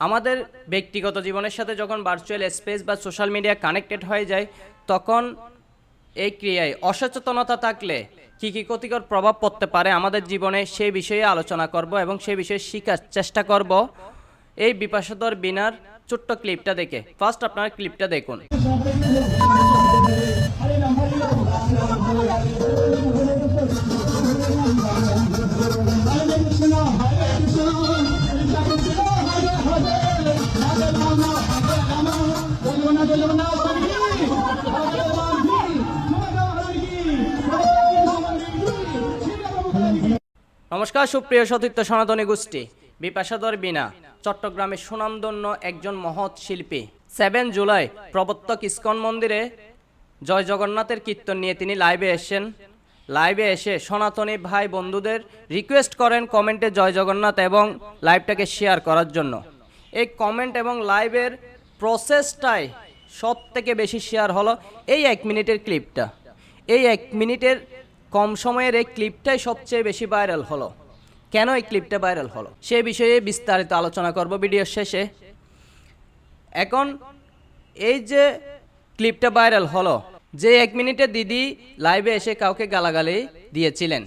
আমাদের ব্যক্তিগত জীবনের সাথে যখন ভার্চুয়াল স্পেস বা সোশ্যাল মিডিয়া কানেক্টেড হয়ে যায়, তখন এই ক্রিয়ায় অসচেতনতা থাকলে কী কী ক্ষতিকর প্রভাব পড়তে পারে আমাদের জীবনে সেই বিষয়ে আলোচনা করব এবং সেই বিষয়ে শেখার চেষ্টা করব। এই বিপাশাদর বিনার ছোট্ট ক্লিপটা দেখে। ফার্স্ট আপনার ক্লিপটা দেখুন। নমস্কার, সুপ্রিয় সতীর্থ সনাতনী গোষ্ঠী। বিপাশাদর বিনা চট্টগ্রামের সুনামধন্য একজন মহৎ শিল্পী। সেভেন জুলাই প্রবর্তক ইস্কন মন্দিরে জয় জগন্নাথের কীর্তন নিয়ে তিনি লাইভে এসেছেন। লাইভে এসে সনাতনী ভাই বন্ধুদের রিকোয়েস্ট করেন কমেন্টে জয় জগন্নাথ এবং লাইভটাকে শেয়ার করার জন্য। এই কমেন্ট এবং লাইভের প্রসেসটাই সব থেকে বেশি শেয়ার হলো এই এক মিনিটের ক্লিপটা এই এক মিনিটের কম সময়ের এই ক্লিপটাই সবচেয়ে বেশি ভাইরাল হলো। কেন এই ক্লিপটা ভাইরাল হলো? সে বিষয়ে বিস্তারিত আলোচনা করব ভিডিওর শেষে। এখন এই যে ক্লিপটা ভাইরাল হলো, যে এক মিনিটে দিদি লাইভে এসে কাউকে গালাগালি দিয়েছিলেন।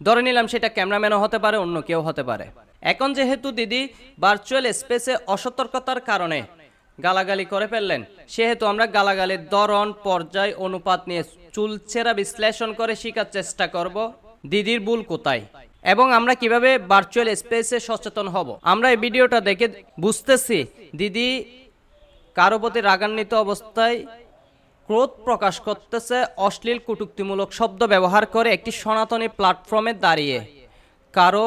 ধরে নিলাম সেটা ক্যামেরাম্যানও হতে পারে, অন্য কেউ হতে পারে। এখন যেহেতু দিদি ভার্চুয়াল স্পেসে অসতর্কতার কারণে গালাগালি করে ফেললেন। সেহেতু আমরা গালাগালির ধরন, পর্যায়, অনুপাত নিয়ে চুলচেরা বিশ্লেষণ করে শেখার চেষ্টা করব, দিদির ভুল কোথায়? এবং আমরা কীভাবে ভার্চুয়াল স্পেসে সচেতন হব? আমরা এই ভিডিওটা দেখে বুঝতেছি, দিদি কারও প্রতি রাগান্বিত অবস্থায় ক্রোধ প্রকাশ করতেছে, অশ্লীল কটূক্তিমূলক শব্দ ব্যবহার করে একটি সনাতনী প্ল্যাটফর্মে দাঁড়িয়ে। কারও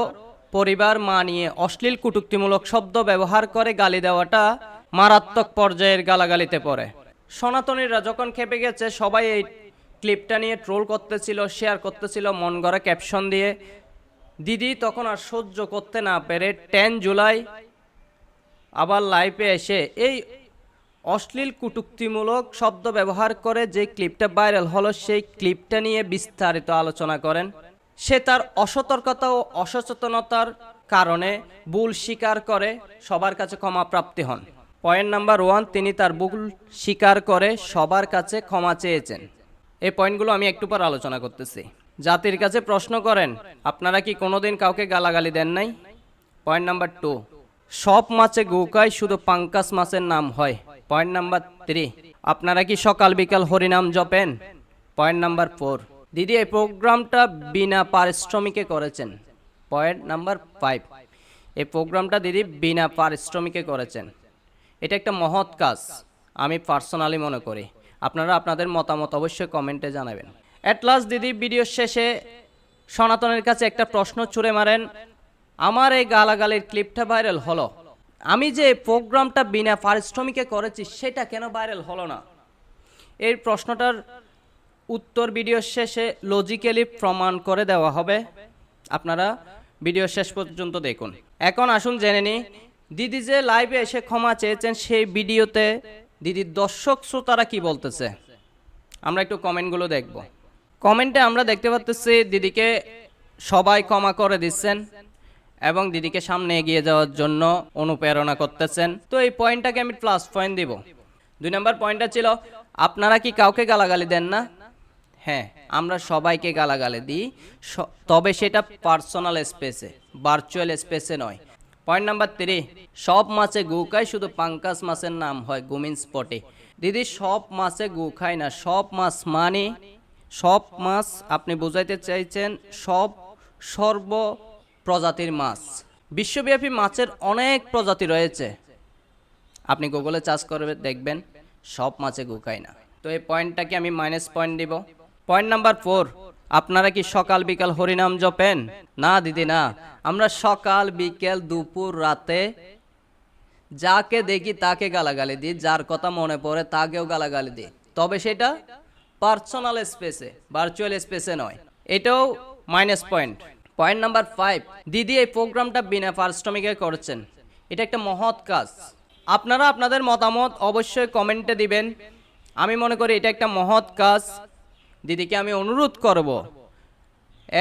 পরিবার মা নিয়ে অশ্লীল কটূক্তিমূলক শব্দ ব্যবহার করে গালি দেওয়াটা মারাত্মক পর্যায়ের গালাগালিতে পড়ে। সনাতনীরা যখন খেপে গেছে, সবাই এই ক্লিপটা নিয়ে ট্রোল করতেছিল শেয়ার করতেছিল, মন গড়া ক্যাপশন দিয়ে। দিদি তখন আর সহ্য করতে না পেরে টেন জুলাই আবার লাইভে এসে এই অশ্লীল কটূক্তিমূলক শব্দ ব্যবহার করে যে ক্লিপটা ভাইরাল হলো, সেই ক্লিপটা নিয়ে বিস্তারিত আলোচনা করেন। সে তার অসতর্কতা ও অসচেতনতার কারণে ভুল স্বীকার করে সবার কাছে ক্ষমা প্রাপ্তি হন। পয়েন্ট নাম্বার ওয়ান, তিনি তার ভুল স্বীকার করে সবার কাছে ক্ষমা চেয়েছেন। এই পয়েন্টগুলো আমি একটু পর আলোচনা করতেছি। জাতির কাছে প্রশ্ন করেন, আপনারা কি কোনোদিন কাউকে গালাগালি দেন নাই? পয়েন্ট নাম্বার টু, সব মাছে গৌকায় শুধু পাঙ্কাস মাছের নাম হয়। পয়েন্ট নাম্বার থ্রি, আপনারা কি সকাল বিকাল হরিনাম জপেন? পয়েন্ট নাম্বার ফোর, দিদি, এই প্রোগ্রামটা বিনা পারিশ্রমিকে করেছেন। পয়েন্ট নাম্বার ফাইভ, এই প্রোগ্রামটা দিদি বিনা পারিশ্রমিকে করেছেন। এটা একটা মহৎ কাজ, আমি পার্সোনালি মনে করি। আপনারা আপনাদের মতামত অবশ্যই কমেন্টে জানাবেন। অ্যাট লাস্ট দিদি ভিডিওর শেষে সনাতনের কাছে একটা প্রশ্ন ছুড়ে মারেন, আমার এই গালাগালির ক্লিপটা ভাইরাল হলো। আমি যে প্রোগ্রামটা বিনা পারিশ্রমিকে করেছি, সেটা কেন ভাইরাল হলো না? এই প্রশ্নটার উত্তর ভিডিও শেষে লজিক্যালি প্রমাণ করে দেওয়া হবে। আপনারা ভিডিও শেষ পর্যন্ত দেখুন। এখন আসুন জেনে নিই দিদি যে লাইভে এসে ক্ষমা চেয়েছেন সেই ভিডিওতে দিদির দর্শক শ্রোতারা কি বলতেছে? আমরা একটু কমেন্টগুলো দেখব। কমেন্টে আমরা দেখতে পাচ্ছি দিদিকে সবাই ক্ষমা করে দিচ্ছেন এবং দিদিকে সামনে এগিয়ে যাওয়ার জন্য অনুপ্রেরণা করতেছেন। তো এই পয়েন্টটাকে আমি প্লাস পয়েন্ট দিব। দুই নম্বর পয়েন্টটা ছিল, আপনারা কি কাউকে গালাগালি দেন না? হ্যাঁ আমরা সবাইকে গালাগালি দিই। তবে সেটা পার্সোনাল স্পেসে ভার্চুয়াল স্পেসে নয়। পয়েন্ট নাম্বার থ্রি সব মাছে গু খায়, শুধু পাঙ্কাস মাছের নাম হয় গুমিন স্পটে দিদি সব মাছে গু খায় না সব মাছ মানে? সব মাছ, আপনি বোঝাইতে চাইছেন সব সর্ব প্রজাতির মাছ। বিশ্বব্যাপী মাছের অনেক প্রজাতি রয়েছে। আপনি গুগলে চার্জ করবে দেখবেন সব মাছে গুকায় না। তো এই পয়েন্টটাকে আমি মাইনাস পয়েন্ট দিব। পয়েন্ট নাম্বার ফোর আপনারা কি সকাল বিকাল হরিনাম জপেন? না, দিদি, না। আমরা সকাল বিকেল দুপুর রাতে যাকে দেখি তাকে গালাগালি দিই, যার কথা মনে পড়ে তাকেও গালাগালি দিই। তবে সেটা পার্সোনাল স্পেসে ভার্চুয়াল স্পেসে নয়। এটাও minus point point number five দিদি, এই প্রোগ্রামটা বিনা পারিশ্রমিকে করছেন। এটা একটা মহৎ কাজ। আপনারা আপনাদের মতামত অবশ্যই কমেন্টে দিবেন। আমি মনে করি এটা একটা মহৎ কাজ। দিদিকে আমি অনুরোধ করব,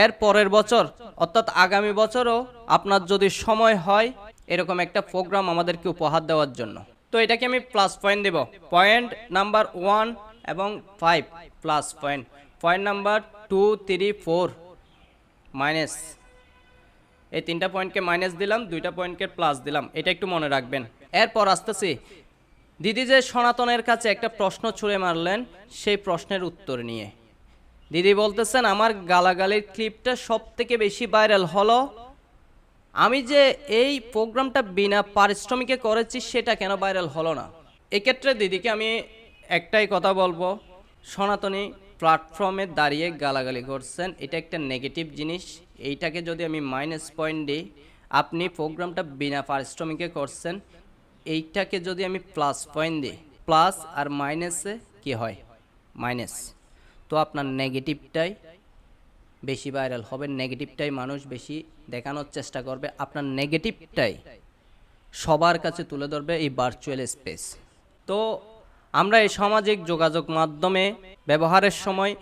এর পরের বছর, অর্থাৎ আগামী বছরও আপনার যদি সময় হয়, এরকম একটা প্রোগ্রাম আমাদেরকে উপহার দেওয়ার জন্য। তো এটাকে আমি প্লাস পয়েন্ট দেব। পয়েন্ট নাম্বার ওয়ান এবং five plus point point number two three four minus এই তিনটা পয়েন্টকে মাইনাস দিলাম, দুইটা পয়েন্টকে প্লাস দিলাম। এটা একটু মনে রাখবেন। এরপর আসতেছি। দিদি যে সনাতনের কাছে একটা প্রশ্ন ছুঁড়ে মারলেন, সেই প্রশ্নের উত্তর নিয়ে। দিদি বলতেছেন, আমার গালাগালির ক্লিপটা সব থেকে বেশি ভাইরাল হলো। আমি যে এই প্রোগ্রামটা বিনা পারিশ্রমিকে করেছি, সেটা কেন ভাইরাল হলো না? এক্ষেত্রে দিদিকে আমি একটাই কথা বলব। সনাতনী প্ল্যাটফর্মে দাঁড়িয়ে গালাগালি করছেন, এটা একটা নেগেটিভ জিনিস। এইটাকে যদি আমি মাইনাস পয়েন্ট দিই, আপনি প্রোগ্রামটা বিনা পারিশ্রমিকে করছেন, এইটাকে যদি আমি প্লাস পয়েন্ট দিই প্লাস আর মাইনাসে কি হয়? মাইনাস তো আপনার নেগেটিভটাই বেশি ভাইরাল হবে নেগেটিভটাই মানুষ বেশি দেখানোর চেষ্টা করবে। আপনার নেগেটিভটাই সবার কাছে তুলে ধরবে এই ভার্চুয়াল স্পেস তো আমরা এই সামাজিক যোগাযোগ মাধ্যমে ব্যবহারের সময়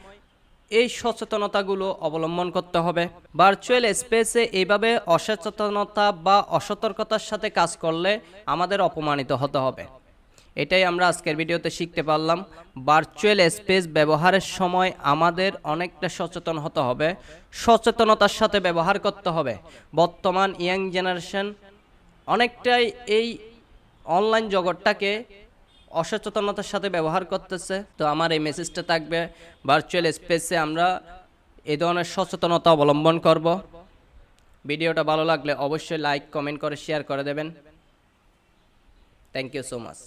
এই সচেতনতাগুলো অবলম্বন করতে হবে। ভার্চুয়াল স্পেসে এইভাবে অসচেতনতা বা অসতর্কতার সাথে কাজ করলে আমাদের অপমানিত হতে হবে। এটাই আমরা আজকের ভিডিওতে শিখতে পারলাম। ভার্চুয়াল স্পেস ব্যবহারের সময় আমাদের অনেকটা সচেতন হতে হবে। সচেতনতার সাথে ব্যবহার করতে হবে। বর্তমান ইয়াং জেনারেশন অনেকটাই এই অনলাইন জগৎটাকে অসচেতনতার সাথে ব্যবহার করতেছে। তো আমার এই মেসেজটা থাকবে ভার্চুয়াল স্পেসে আমরা এ ধরনের সচেতনতা অবলম্বন করব। ভিডিওটা ভালো লাগলে অবশ্যই লাইক কমেন্ট করে শেয়ার করে দেবেন। Thank you so much